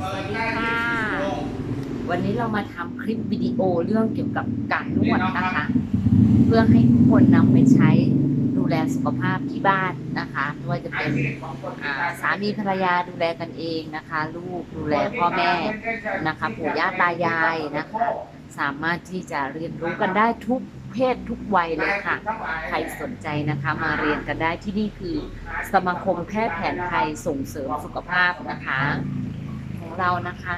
สวัสดีค่ะวันนี้เรามาทำคลิปวิดีโอเรื่องเกี่ยวกับการนวดนะคะ เพื่อให้ทุกคนนำไปใช้ดูแลสุขภาพที่บ้านนะคะไม่ว่าจะเป็นอ่าสามีภรรยาดูแลกันเองนะคะ ลูกดูแลพ่อแม่นะคะปู่ย่าตายายนะคะ สามารถที่จะเรียนรู้กันได้ทุกเพศทุกวัยเลยค่ะ ใครสนใจนะคะมาเรียนกันได้ที่นี่คือ สมาคมแพทย์แผนไทยส่งเสริมสุขภาพนะคะของ เรานะคะ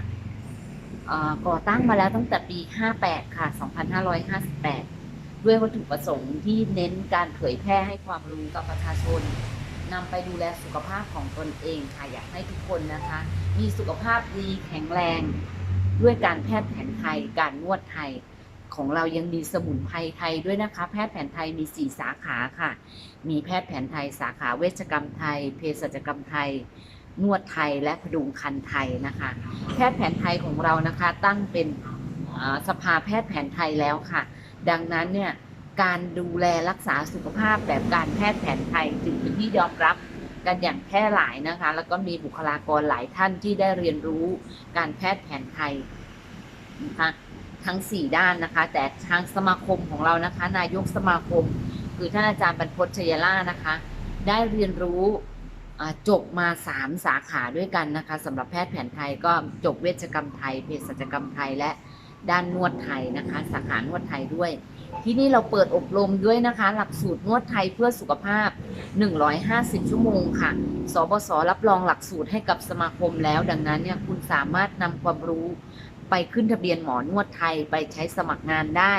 ก่อตั้งมาแล้วตั้งแต่ปี 58 ค่ะ 2558 ด้วยวัตถุประสงค์ที่เน้นการเผยแพร่ให้ความรู้กับประชาชนนำไปดูแลสุขภาพของตนเองค่ะ อยากให้ทุกคนนะคะ มีสุขภาพดีแข็งแรง ด้วยการแพทย์แผนไทย การนวดไทย ของเรายังมีสมุนไพรไทยด้วยนะคะ แพทย์แผนไทยมี 4 สาขาค่ะ มีแพทย์แผนไทยสาขาเวชกรรมไทย เภสัชกรรมไทย นวดไทยและพดุงคันไทยนะคะ แพทย์แผนไทยของเรานะคะ ตั้งเป็นสภาแพทย์แผนไทยแล้วค่ะ ดังนั้นเนี่ยการดูแลรักษาสุขภาพแบบการแพทย์แผนไทยจึงเป็นที่ยอมรับกันอย่างแพร่หลายนะคะ แล้วก็มีบุคลากรหลายท่านที่ได้เรียนรู้การแพทย์แผนไทยนะคะทั้ง 4 ด้านนะคะ แต่ทางสมาคมของเรานะคะ นายกสมาคม คือท่านอาจารย์บรรพตชยล่านะคะ ได้เรียนรู้ จบมา 3 สาขาด้วยกันนะคะสำหรับแพทย์แผนไทยก็จบเวชกรรมไทยเภสัชกรรมไทยและด้านนวดไทยนะคะ สาขานวดไทยด้วย ที่นี่เราเปิดอบรมด้วยนะคะ หลักสูตรนวดไทยเพื่อสุขภาพ 150 ชั่วโมงค่ะ สบศรับรองหลักสูตรให้กับสมาคมแล้ว ดังนั้นเนี่ยคุณสามารถนำความรู้ไปขึ้นทะเบียนหมอนวดไทยไปใช้สมัครงานได้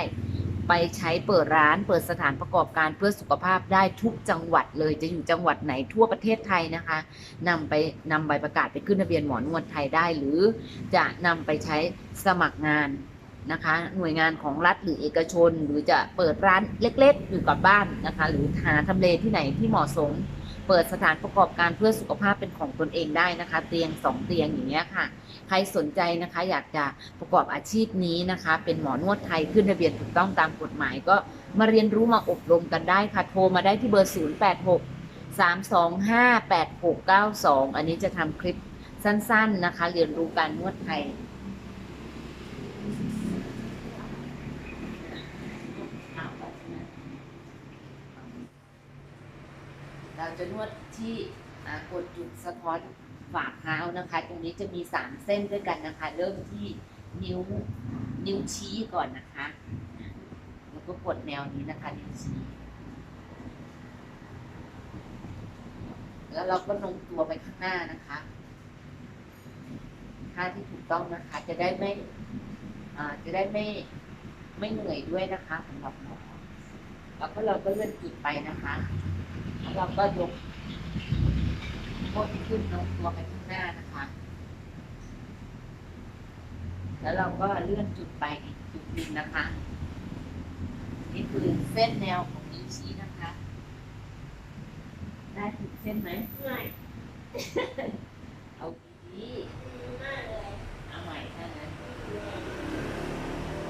ไปใช้เปิดร้านเปิดสถานประกอบการเพื่อสุขภาพได้ทุกจังหวัดเลยจะอยู่จังหวัดไหนทั่วประเทศไทยนะคะนำไปนำใบประกาศไปขึ้นทะเบียนหมอนวดไทยได้หรือจะนำไปใช้สมัครงานนะคะ หน่วยงานของรัฐหรือเอกชน หรือจะเปิดร้านเล็กๆอยู่กับบ้านนะคะ หรือหาทำเลที่ไหนที่เหมาะสม เปิดสถานประกอบการเพื่อสุขภาพเป็นของตนเองได้นะคะ เตียงสองเตียงอย่างเงี้ยค่ะ ใครสนใจนะคะ อยากจะประกอบอาชีพนี้นะคะ เป็นหมอนวดไทยขึ้นทะเบียนถูกต้องตามกฎหมายก็มาเรียนรู้มาอบรมกันได้ค่ะ โทรมาได้ที่เบอร์ 0 8 6 3 2 5 8 6 9 2 อันนี้จะทำคลิปสั้นๆนะคะ เรียนรู้การนวดไทย เราจะนวดที่กดจุดสะท้อนฝ่าเท้านะคะ ตรงนี้จะมีสามเส้นด้วยกันนะคะ เริ่มที่นิ้วนิ้วชี้ก่อนนะคะ แล้วก็กดแนวนี้นะคะ นิ้วชี้ แล้วเราก็โน้มตัวไปข้างหน้านะคะท่าที่ถูกต้องนะคะ จะได้ไม่จะได้ไม่ไม่เหนื่อยด้วยนะคะสำหรับหมอแล้วก็เราก็เลื่อนจุดไปนะคะ เราก็ยกก้นขึ้นโน้มตัวไปข้างหน้านะคะ แล้วเราก็เลื่อนจุดไปอีกจุดหนึ่งนะคะ นี่คือเส้นแนวของนิ้วชี้นะคะ ได้ถูกเส้นไหมไม่ เอาดีๆ ไม่เลย เอาใหม่ถ้างั้น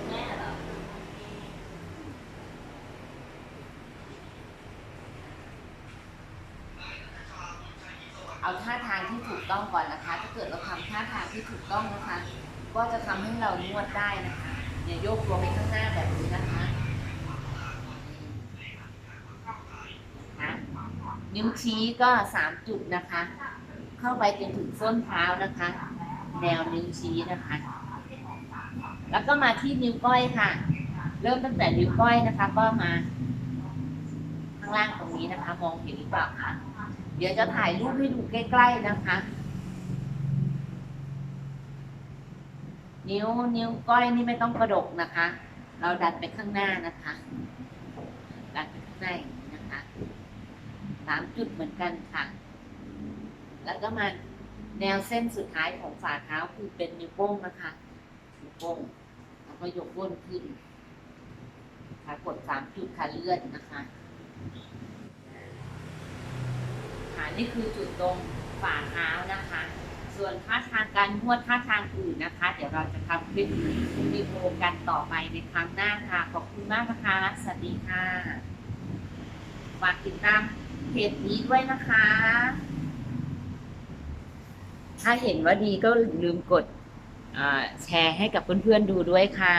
แม่เหรอ เอาท่าทางที่ถูกต้องก่อนนะคะ ถ้าเกิดเราทำท่าทางที่ถูกต้องนะคะ ก็จะทำให้เรานวดได้นะคะอย่าโยกตัวไปข้างหน้าแบบนี้นะคะนะคะนิ้วชี้ก็สามจุดนะคะ เข้าไปจนถึงส้นเท้านะคะ แนวนิ้วชี้นะคะ แล้วก็มาที่นิ้วก้อยค่ะ เริ่มตั้งแต่นิ้วก้อยนะคะ ก็มาข้างล่างตรงนี้นะคะ มองเห็นหรือเปล่าคะ เดี๋ยวจะถ่ายรูปให้ดูใกล้ ๆนะคะ นิ้วนิ้วก้อยนี่ไม่ต้องกระดกนะคะ เราดันไปข้างหน้านะคะ ดันไปข้างหน้าอย่างนี้นะคะสามจุดเหมือนกันค่ะ แล้วก็มาแนวเส้นสุดท้ายของฝ่าเท้าคือเป็นนิ้วโป้งนะคะนิ้วโป้งแล้วก็ยกก้นขึ้นค่ะกดสามจุดค่ะเลื่อนนะคะค่ะ นี่คือจุดตรงฝ่าเท้านะคะ ส่วนท่าทางการนวดท่าทางอื่นนะคะ เดี๋ยวเราจะทำคลิปวิดีโอกันต่อไปในครั้งหน้าค่ะ ขอบคุณมากนะคะ สวัสดีค่ะฝากติดตามเพจนี้ด้วยนะคะ ถ้าเห็นว่าดีก็ลืมกดแชร์ให้กับเพื่อนๆดูด้วยค่ะ